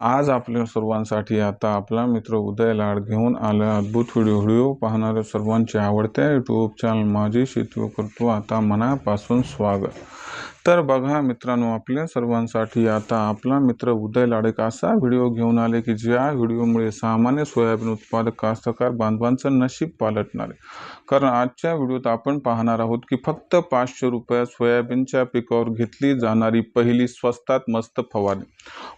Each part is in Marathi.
आज आपल्या सर्वांसाठी आता आपला मित्र उदय लाड घेऊन आला अद्भुत व्हिडिओ. व्हिडिओ पाहणाऱ्या सर्वांचे आवडत्या यूट्यूब चॅनल माझी शेती करतो आता मनापासून स्वागत. तर बघा मित्रांनो आपल्या सर्वांसाठी आता आपला मित्र उदय लाडेक असा व्हिडिओ घेऊन आले की ज्या व्हिडिओमुळे सामान्य सोयाबीन उत्पादक कास्तकार बांधवांचं नशीब पालटणार आहे. कारण आजच्या व्हिडिओत आपण पाहणार आहोत की फक्त पाचशे रुपयात सोयाबीनच्या पिकावर घेतली जाणारी पहिली स्वस्तात मस्त फवारणी.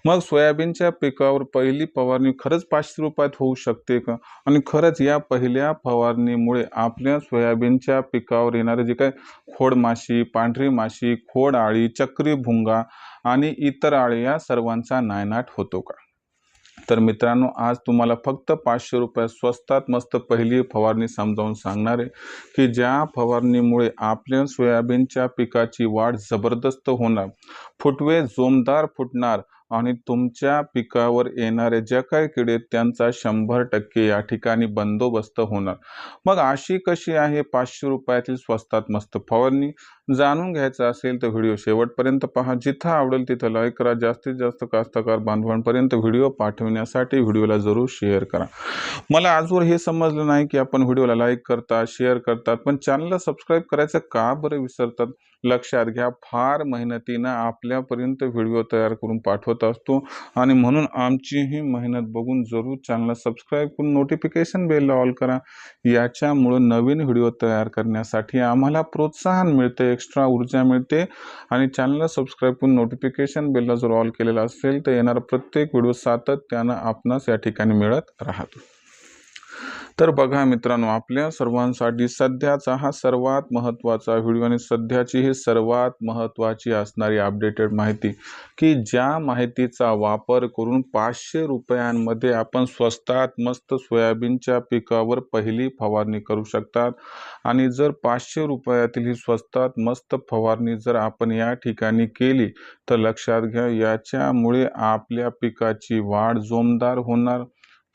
मग सोयाबीनच्या पिकावर पहिली फवारणी खरंच पाचशे रुपयात होऊ शकते का? आणि खरंच या पहिल्या फवारणीमुळे आपल्या सोयाबीनच्या पिकावर येणारे जे काही खोड माशी पांढरी माशी खोड आळी चक्री भुंगा आणि इतर आळी या सर्वांचा नायनाट होतो का? तर मित्रांनो आज तुम्हाला फक्त पाचशे रुपयात स्वस्तात मस्त पहिली फवारणी समजावून सांगणार आहे की ज्या फवारणीमुळे आपल्या सोयाबीनच्या पिकाची वाढ जबरदस्त होणार फुटवे जोमदार फुटणार आणि तुमच्या पिकावर येणारे ज्या काही किडे त्यांचा शंभर टक्के या ठिकाणी बंदोबस्त होणार. मग अशी कशी आहे? पाचशे रुपयातील स्वस्तात मस्त फवारणी. जाणून घ्यायचं असेल तर व्हिडिओ शेवटपर्यंत पहा. जिथं आवडेल तिथं लाईक करा. जास्तीत जास्त कास्तकार बांधवांपर्यंत व्हिडिओ पाठवण्यासाठी व्हिडिओला जरूर शेअर करा. मला आजवर हे समजलं नाही की आपण व्हिडिओला लाईक करता शेअर करतात पण चॅनलला सबस्क्राईब करायचं का बरं विसरतात? लक्षात घ्या. फार मेहनतीनं आपल्यापर्यंत व्हिडिओ तयार करून पाठवत असतो आणि म्हणून आमची ही मेहनत बघून जरूर चॅनलला सबस्क्राईब करून नोटिफिकेशन बेलला ऑल करा. याच्यामुळं नवीन व्हिडिओ तयार करण्यासाठी आम्हाला प्रोत्साहन मिळते एक्स्ट्रा ऊर्जा मिळते आणि चॅनलला सबस्क्राईब करून नोटिफिकेशन बेलला जर ऑल केलेला असेल तर येणारा प्रत्येक व्हिडिओ सातत्यानं आपणास या ठिकाणी मिळत राहतो. तर बघा मित्रांनो आपल्या सर्वांसाठी सध्याचा हा सर्वात महत्त्वाचा व्हिडिओ आणि सध्याची ही सर्वात महत्त्वाची असणारी अपडेटेड माहिती की ज्या माहितीचा वापर करून पाचशे रुपयांमध्ये आपण स्वस्तात मस्त सोयाबीनच्या पिकावर पहिली फवारणी करू शकतात. आणि जर पाचशे रुपयातील ही स्वस्तात मस्त फवारणी जर आपण या ठिकाणी केली तर लक्षात घ्या याच्यामुळे आपल्या पिकाची वाढ जोमदार होणार.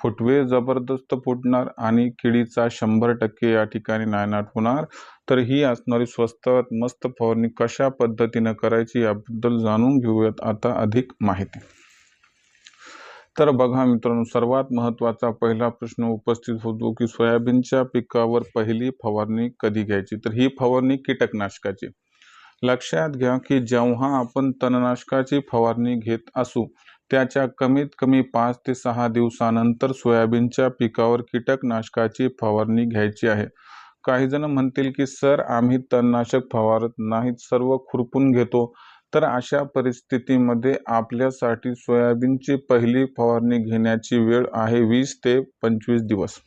फुटवे जबरदस्त फुटणार आणि किडीचा शंभर टक्के या ठिकाणी नायनाट होणार. तर ही असणारी स्वस्त मस्त फवारणी कशा पद्धतीनं करायची याबद्दल जाणून घेऊयात आता अधिक माहिती. तर बघा मित्रांनो सर्वात महत्त्वाचा पहिला प्रश्न उपस्थित होतो की सोयाबीनच्या पिकावर पहिली फवारणी कधी घ्यायची? तर ही फवारणी कीटकनाशकाची. लक्षात घ्या की जेव्हा आपण तणनाशकाची फवारणी घेत असू त्याच्या कमीत कमी पाच ते सहा दिवसानंतर सोयाबीनच्या पिकावर कीटकनाशकाची फवारणी घ्यायची आहे. काही जण म्हणतील की सर आम्ही तणनाशक फवारत नाहीत सर्व खुरपून घेतो. तर अशा परिस्थितीमध्ये आपल्यासाठी सोयाबीनची पहिली फवारणी घेण्याची वेळ आहे वीस ते पंचवीस दिवस.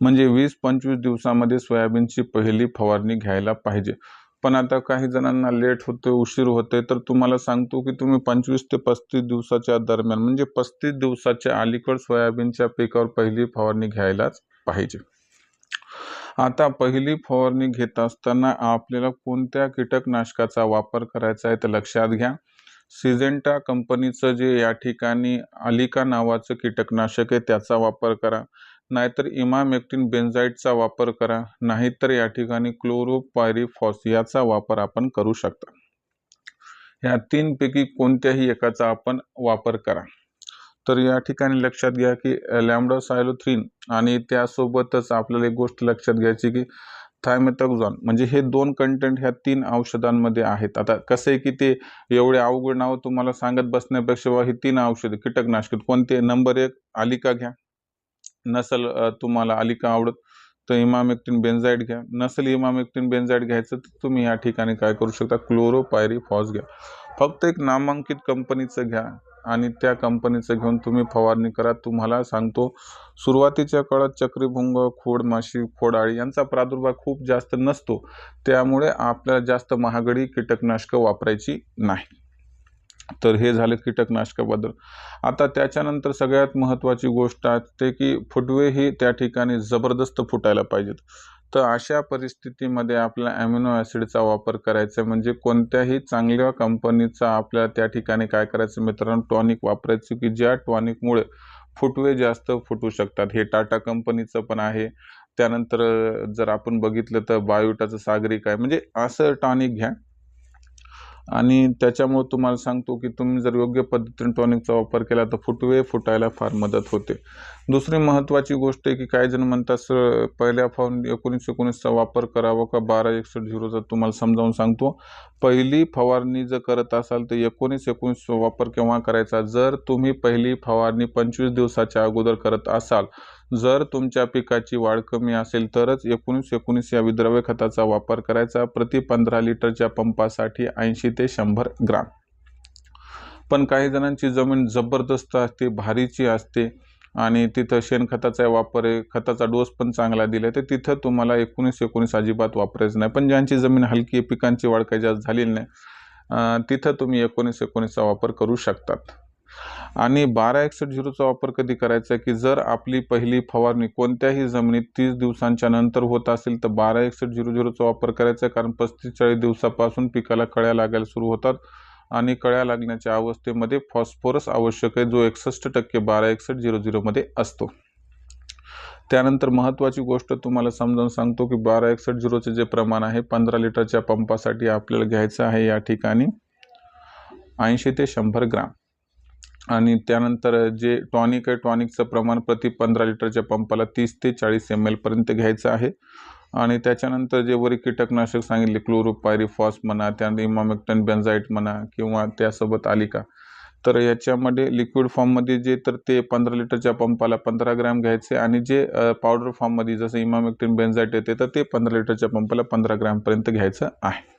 म्हणजे वीस पंचवीस दिवसामध्ये सोयाबीनची पहिली फवारणी घ्यायला पाहिजे. पण आता काही जणांना लेट होते उशीर होते तर तुम्हाला सांगतो की तुम्ही पंचवीस ते पस्तीस दिवसाच्या दरम्यान म्हणजे पस्तीस दिवसाच्या अलीकड सोयाबीनच्या पिकावर पहिली फवारणी घ्यायलाच पाहिजे. आता पहिली फवारणी घेत असताना आपल्याला कोणत्या कीटकनाशकाचा वापर करायचा आहे तर लक्षात घ्या. सिजेंटा कंपनीचं जे या ठिकाणी अलिका नावाचं कीटकनाशक आहे त्याचा वापर करा. नाहीतर इमामेक्टिन बेन्झाईटचा वापर करा नाहीतर या ठिकाणी क्लोरोपायरीफॉस याचा वापर आपण करू शकता. या तीनपैकी कोणत्याही एकाचा आपण वापर करा. तर या ठिकाणी लक्षात घ्या की लॅमडा सायलोथ्रीन आणि त्यासोबतच आपल्याला एक गोष्ट लक्षात घ्यायची की थायमेथॉक्झॉन म्हणजे हे दोन कंटेंट ह्या तीन औषधांमध्ये आहेत. आता कसं आहे की ते एवढे अवघड नाव तुम्हाला सांगत बसण्यापेक्षा ही तीन औषधे कीटकनाशक कोणते? नंबर एक आलिका घ्या. नसल तुम्हाला आलिका आवडत तर इमामेक्टिन बेन्झाईड घ्या. नसल इमामेक्टिन बेन्झाईड घ्यायचं तर तुम्ही या ठिकाणी काय करू शकता? क्लोरोपायरी फॉस घ्या. फक्त एक नामांकित कंपनीचं घ्या आणि त्या कंपनीचं घेऊन तुम्ही फवारणी करा. तुम्हाला सांगतो सुरुवातीच्या काळात चक्रीभुंग खोडमाशी खोडाळी यांचा प्रादुर्भाव खूप जास्त नसतो. त्यामुळे आपल्याला जास्त महागडी कीटकनाशकं वापरायची नाही. तर हे झाले कीटकनाशकाबद्दल. आता त्याच्यानंतर सगळ्यात महत्त्वाची गोष्ट असते की फुटवे ही त्या ठिकाणी जबरदस्त फुटायला पाहिजेत. तर अशा परिस्थितीमध्ये आपल्या ॲमिनो ॲसिडचा वापर करायचा म्हणजे कोणत्याही चांगल्या कंपनीचा आपल्याला त्या ठिकाणी काय करायचं मित्रांनो टॉनिक वापरायचं की ज्या टॉनिकमुळे फुटवे जास्त फुटू शकतात. हे टाटा कंपनीचं पण आहे. त्यानंतर जर आपण बघितलं तर बायोटाचं सागरिक आहे. म्हणजे असं टॉनिक घ्या. आणि त्याच्यामुळे तुम्हाला सांगतो की तुम्ही जर योग्य पद्धतीने टॉनिकचा वापर केला तर फुटवे फुटायला फार मदत होते. दुसरी महत्त्वाची गोष्ट आहे की काही जण म्हणतात सर पहिल्या फाऊन एकोणीस एकोणीसचा वापर करावा का? बारा एकसष्ट झिरोचा तुम्हाला समजावून सांगतो. पहिली फवारणी जर करत असाल तर एकोणीस एकोणीसचा वापर केव्हा करायचा? जर तुम्ही पहिली फवारणी पंचवीस दिवसाच्या अगोदर करत असाल जर तुमच्या पिकाची वाढ कमी असेल तरच एकोणीस एकोणीस या विद्रव्य खताचा वापर करायचा. प्रति पंधरा लिटरच्या पंपासाठी ऐंशी ते शंभर ग्राम. पण काही जणांची जमीन जबरदस्त असते भारीची असते आणि तिथं शेणखताचा वापर आहे खताचा डोस पण चांगला दिला तर तिथं तुम्हाला एकोणीस एकोणीस अजिबात वापरायचं नाही. पण ज्यांची जमीन हलकी पिकांची वाढ काही जास्त झालेली नाही तिथं तुम्ही एकोणीस एकोणीसचा वापर करू शकतात. आणि बारा एकसष्ट झिरोचा वापर कधी करायचा की जर आपली पहिली फवारणी कोणत्याही जमिनीत तीस दिवसांच्या नंतर होत असेल तर बारा एकसष्ट झिरो झिरोचा वापर करायचा कारण पस्तीस चाळीस दिवसापासून पिकाला कळ्या लागायला सुरू होतात आणि कळ्या लागण्याच्या अवस्थेमध्ये फॉस्फोरस आवश्यक आहे जो एकसष्ट टक्के बारा एकसष्ट झिरो झिरोमध्ये असतो. त्यानंतर महत्त्वाची गोष्ट तुम्हाला समजावून सांगतो की बारा एकसष्ट झिरोचे जे प्रमाण आहे पंधरा लिटरच्या पंपासाठी आपल्याला घ्यायचं आहे या ठिकाणी ऐंशी ते शंभर ग्राम. आणि त्यानंतर जे टॉनिक आहे टॉनिकचं प्रमाण प्रति पंधरा लिटरच्या पंपाला तीस ते चाळीस एम एलपर्यंत घ्यायचं आहे. आणि त्याच्यानंतर जे वरी कीटकनाशक सांगितले क्लोरोपायरीफॉस म्हणा त्यानंतर इमामेक्टन बेन्झाईट म्हणा किंवा त्यासोबत आलिका. तर याच्यामध्ये लिक्विड फॉर्ममध्ये जे तर ते पंधरा लिटरच्या पंपाला पंधरा ग्रॅम घ्यायचे आणि जे पावडर फॉर्ममध्ये जसं इमामेक्टिन बेन्झाईट येते तर ते पंधरा लिटरच्या पंपाला पंधरा ग्रॅमपर्यंत घ्यायचं आहे.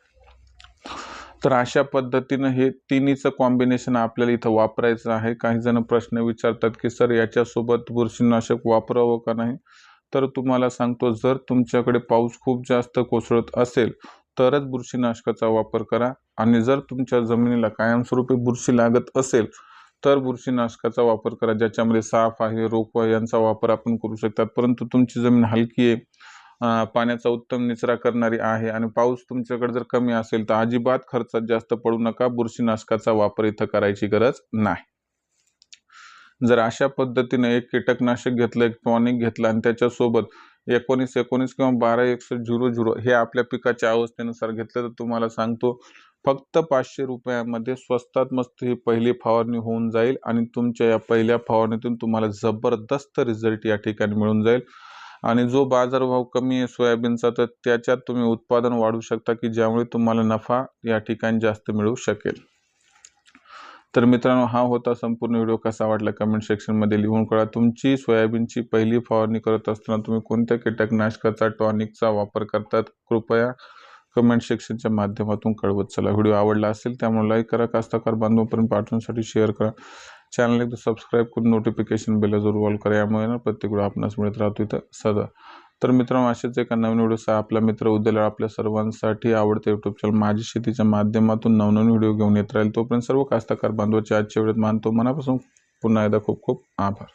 तर अशा पद्धतीनं हे तिन्हीचं कॉम्बिनेशन आपल्याला इथं वापरायचं आहे. काही जण प्रश्न विचारतात की सर याच्यासोबत बुरशीनाशक वापरावं का नाही? तर तुम्हाला सांगतो जर तुमच्याकडे पाऊस खूप जास्त कोसळत असेल तरच बुरशीनाशकाचा वापर करा. आणि जर तुमच्या जमिनीला कायमस्वरूपी बुरशी लागत असेल तर बुरशीनाशकाचा वापर करा ज्याच्यामध्ये साफ आहे रोकवा यांचा वापर आपण करू शकतात. परंतु तुमची जमीन हलकी आहे पाण्याचा उत्तम निचरा करणारी आहे आणि पाऊस तुमच्याकडे जर कमी असेल तर अजिबात खर्चात जास्त पडू नका बुरशीनाशकाचा वापर इथं करायची गरज नाही. जर अशा पद्धतीने एक कीटकनाशक घेतलं एक टॉनिक घेतलं आणि त्याच्यासोबत एकोणीस एकोणीस किंवा बारा एकशे झिरो झिरो हे आपल्या पिकाच्या अवस्थेनुसार घेतलं तर तुम्हाला सांगतो फक्त पाचशे रुपयामध्ये स्वस्तात मस्त ही पहिली फवारणी होऊन जाईल आणि तुमच्या या पहिल्या फवारणीतून तुम्हाला जबरदस्त रिझल्ट या ठिकाणी मिळून जाईल. आणि जो बाजारभाव कमी आहे सोयाबीनचा तर त्याच्यात तुम्ही उत्पादन वाढवू शकता की ज्यामुळे तुम्हाला नफा या ठिकाणी जास्त मिळू शकेल. तर मित्रांनो हा होता संपूर्ण व्हिडिओ. कसा वाटला कमेंट सेक्शनमध्ये लिहून कळा तुमची सोयाबीनची पहिली फवारणी करत असताना तुम्ही कोणत्या कीटकनाशकाचा टॉनिकचा वापर करतात? कृपया कमेंट सेक्शनच्या माध्यमातून कळवत चला. व्हिडिओ आवडला असेल त्यामुळे लाईक करा. कास्तकार बांधवांपर्यंत पाठवण्यासाठी शेअर करा. चॅनल एकदा सबस्क्राईब करून नोटिफिकेशन बेल जरूर ऑल करा. यामुळे ना प्रत्येक वेळा आपणास मिळत राहतो इथं सदा तर मित्रांनो असेच एका नवीन व्हिडिओसह आपला मित्र उद्याला आपल्या सर्वांसाठी आवडते युट्यूब चॅनल माझी शेतीच्या माध्यमातून नवनवीन व्हिडिओ घेऊन येत राहील तोपर्यंत सर्व कास्तकार बांधवाच्या आजच्या वेळेत मानतो. मनापासून पुन्हा एकदा खूप खूप आभार.